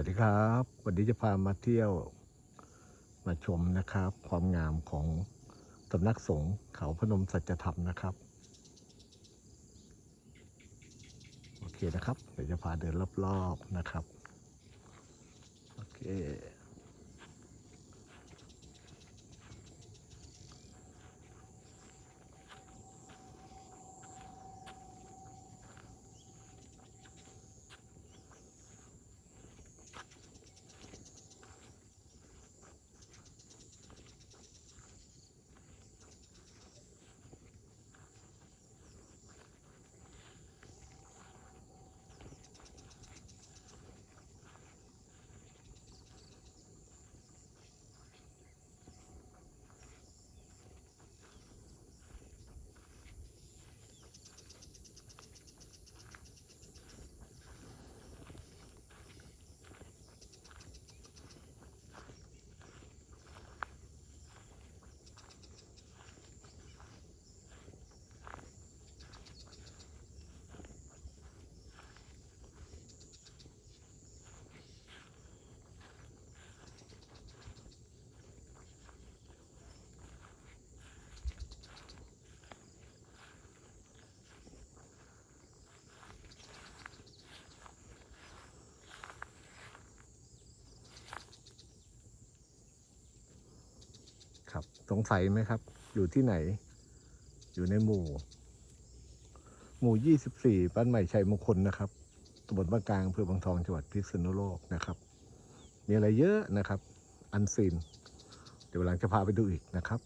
วัสดีครับ วันนี้จะพามาเที่ยวมาชมนะครับ ความงามของสำนักสงฆ์เขาพนมสัจธรรมนะครับ โอเคนะครับ เดี๋ยวจะพาเดินรอบๆนะครับ โอเค ครับ สงสัยไหมครับ อยู่ที่ไหน อยู่ในหมู่ หมู่24บ้านใหม่ชัยมงคลนะครับตำบลบ้านกลางอำเภอบางทองจังหวัดพิษณุโลกนะครับ มีอะไรเยอะนะครับ อันซีน เดี๋ยวหลังจะพาไปดูอีกนะครับ